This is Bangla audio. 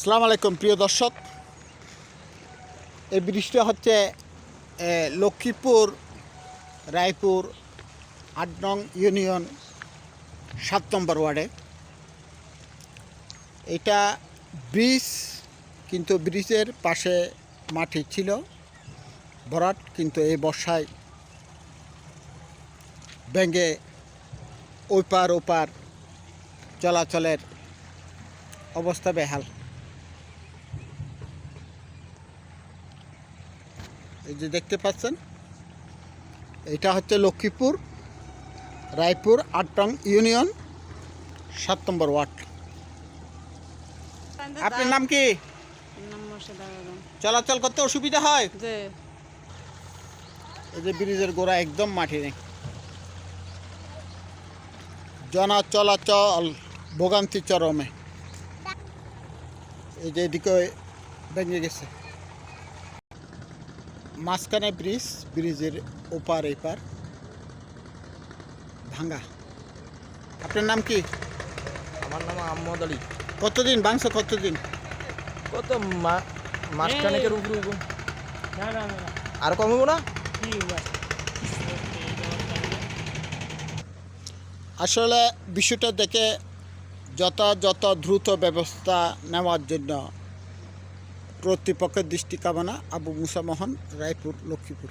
সালাম আলাইকুম, প্রিয় দর্শক। এই ব্রিজটা হচ্ছে লক্ষ্মীপুর, রায়পুর, আট নং ইউনিয়ন, সাত নম্বর ওয়ার্ডে। এটা ব্রিজ, কিন্তু ব্রিজের পাশে মাটি ছিল, ভরাট, কিন্তু এই বর্ষায় ব্যাঙ্গে ওপার ওপার চলাচলের অবস্থা বেহাল। এই যে দেখতে পাচ্ছেন এটা হচ্ছে লক্ষ্মীপুর রায়পুর আটটং ইউনিয়ন সাত নম্বর ওয়ার্ড। আপনার নাম কি। চলাচল করতে অসুবিধা হয়? এই যে ব্রিজের গোড়া একদম মাটি নেই। জনা চলাচল ভোগান্তি চরমে। এই যে এদিকে ভেঙে গেছে। মাঝখানে ব্রিজ ব্রিজের ওপার এপার। ভাঙ্গা। আপনার নাম কি? আমার নাম আহমদ আলী। কতদিন? বাংশ কতদিন? কত মা- মাসখানেকের উপরে উপর আর কমবো না? আসলে বিষয়টা দেখে যথাযথ দ্রুত ব্যবস্থা নেওয়ার জন্য কর্তৃপক্ষের দৃষ্টি কামনা আবু মুসা মোহন রায়পুর লক্ষ্মীপুর।